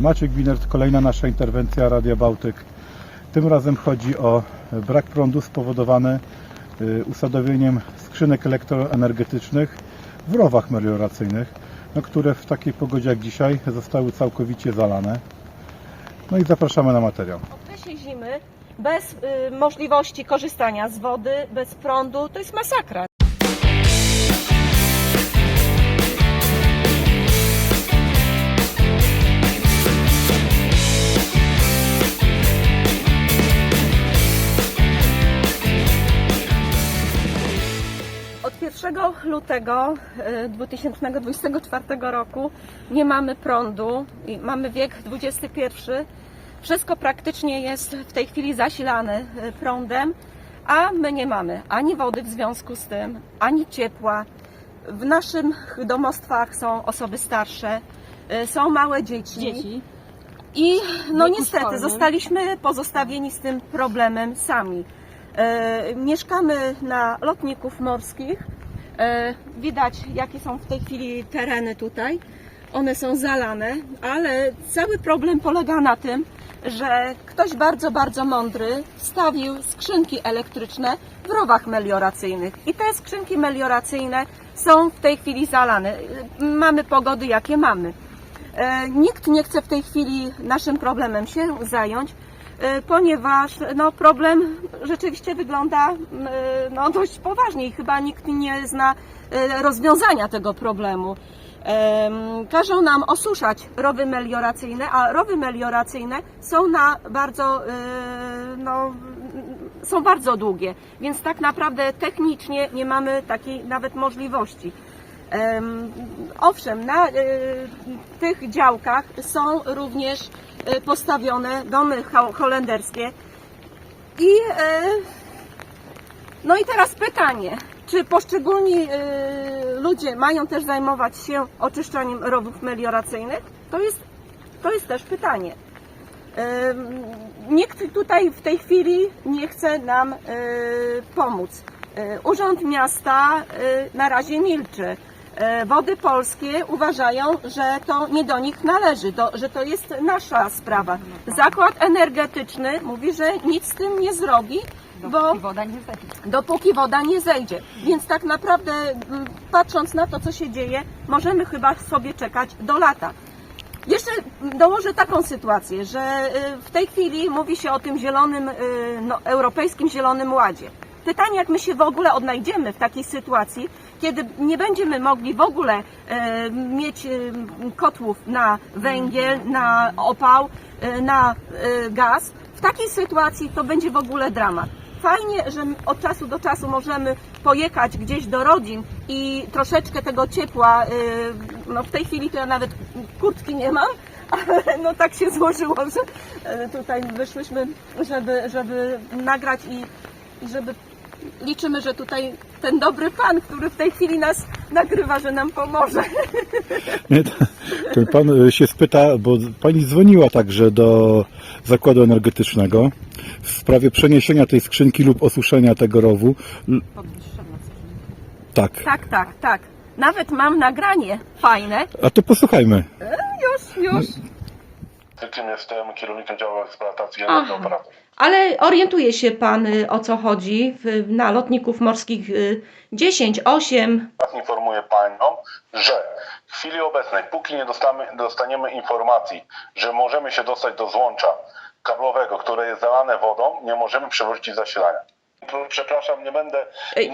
Maciek Winert, kolejna nasza interwencja Radia Bałtyk. Tym razem chodzi o brak prądu spowodowany y, usadowieniem skrzynek elektroenergetycznych w rowach melioracyjnych, no, które w takiej pogodzie jak dzisiaj zostały całkowicie zalane. No i zapraszamy na materiał. W okresie zimy bez y, możliwości korzystania z wody, bez prądu, to jest masakra. 1 lutego y, 2024 roku nie mamy prądu i mamy wiek XXI. Wszystko praktycznie jest w tej chwili zasilane y, prądem, a my nie mamy ani wody w związku z tym, ani ciepła. W naszych domostwach są osoby starsze, y, są małe dzieci. dzieci. I no niestety szkolnym. zostaliśmy pozostawieni z tym problemem sami. Mieszkamy na lotników morskich. E, widać jakie są w tej chwili tereny tutaj. One są zalane, ale cały problem polega na tym, że ktoś bardzo, bardzo mądry wstawił skrzynki elektryczne w rowach melioracyjnych. I te skrzynki melioracyjne są w tej chwili zalane. Mamy pogody jakie mamy. E, Nikt nie chce w tej chwili naszym problemem się zająć, ponieważ no, problem rzeczywiście wygląda e, no, dość poważnie i chyba nikt nie zna e, rozwiązania tego problemu. Em, Każą nam osuszać rowy melioracyjne, a rowy melioracyjne są na bardzo, e, no, są bardzo długie, więc tak naprawdę technicznie nie mamy takiej nawet możliwości. Em, Owszem, na e, tych działkach są również e, postawione domy ho- holenderskie. I e, no i teraz pytanie, czy poszczególni e, ludzie mają też zajmować się oczyszczaniem rowów melioracyjnych? To jest, to jest też pytanie. Nikt tutaj w tej chwili nie chce nam e, pomóc. E, Urząd Miasta e, na razie milczy. E, Wody Polskie uważają, że to nie do nich należy, do, że to jest nasza sprawa. Zakład energetyczny mówi, że nic z tym nie zrobi, bo woda nie dopóki woda nie zejdzie. Więc tak naprawdę, patrząc na to, co się dzieje, możemy chyba sobie czekać do lata. Jeszcze dołożę taką sytuację, że y, w tej chwili mówi się o tym zielonym, y, no, europejskim zielonym ładzie. Pytanie, jak my się w ogóle odnajdziemy w takiej sytuacji, kiedy nie będziemy mogli w ogóle e, mieć e, kotłów na węgiel, na opał, e, na gaz. W takiej sytuacji to będzie w ogóle dramat. Fajnie, że od czasu do czasu możemy pojechać gdzieś do rodzin i troszeczkę tego ciepła, no w tej chwili to ja nawet kurtki nie mam, ale no tak się złożyło, że tutaj wyszłyśmy, żeby, żeby nagrać i, i żeby liczymy, że tutaj ten dobry pan, który w tej chwili nas nagrywa, że nam pomoże. Nie, Ten pan y, się spyta, bo pani dzwoniła także do zakładu energetycznego w sprawie przeniesienia tej skrzynki lub osuszenia tego rowu. Tak. Tak, tak, tak. Nawet mam nagranie fajne. A to posłuchajmy. Już, już. Tym jestem kierownikiem działu eksploatacji Aha. energooperator. Ale orientuje się pan y, o co chodzi na lotników morskich y, 10, 8. Informuję Panią, że w chwili obecnej, póki nie dostamy, dostaniemy informacji, że możemy się dostać do złącza kablowego, które jest zalane wodą, nie możemy przywrócić zasilania. Przepraszam, nie będę. Ej.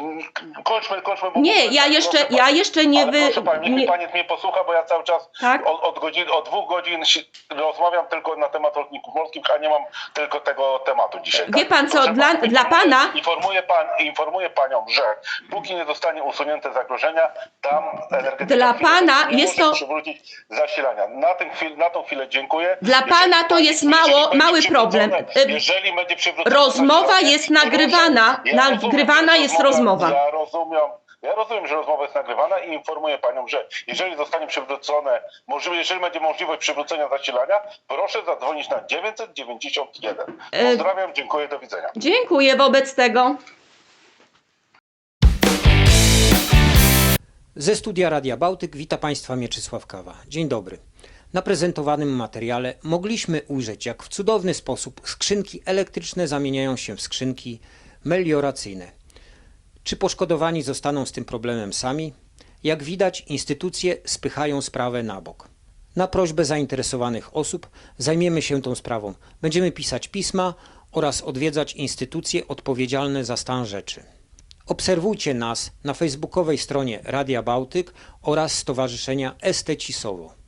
Kończmy, kończmy. bo- Nie, ja jeszcze, Proszę ja jeszcze nie wy... proszę pani, nie- pani mnie posłucha, bo ja cały czas Tak? od, od, godzin, od dwóch godzin rozmawiam tylko na temat lotników morskich, a nie mam tylko tego tematu dzisiaj. Wie pan co, Proszę dla- dla pana- Informuję, pan, informuję panią, że póki nie zostanie usunięte zagrożenia, tam energetyka Dla pana jest to- przywrócić zasilania. Na, tym chwil, na tą chwilę dziękuję. Dla Jeżeli pana to jest mało- mały problem. Y, Jeżeli będzie Rozmowa jest proszę- nagrywana. Ja Nagrywana rozumiem, jest rozmowa. Ja rozumiem. Ja rozumiem, że rozmowa jest nagrywana i informuję panią, że jeżeli zostanie przywrócone, możliwe, jeżeli będzie możliwość przywrócenia zasilania, proszę zadzwonić na 991. E, Pozdrawiam, dziękuję, do widzenia. Dziękuję wobec tego. Ze studia Radia Bałtyk wita Państwa Mieczysław Kawa. Dzień dobry. Na prezentowanym materiale mogliśmy ujrzeć, jak w cudowny sposób skrzynki elektryczne zamieniają się w skrzynki melioracyjne. Czy poszkodowani zostaną z tym problemem sami? Jak widać, instytucje spychają sprawę na bok. Na prośbę zainteresowanych osób zajmiemy się tą sprawą. Będziemy pisać pisma oraz odwiedzać instytucje odpowiedzialne za stan rzeczy. Obserwujcie nas na facebookowej stronie Radia Bałtyk oraz Stowarzyszenia Estecisowo.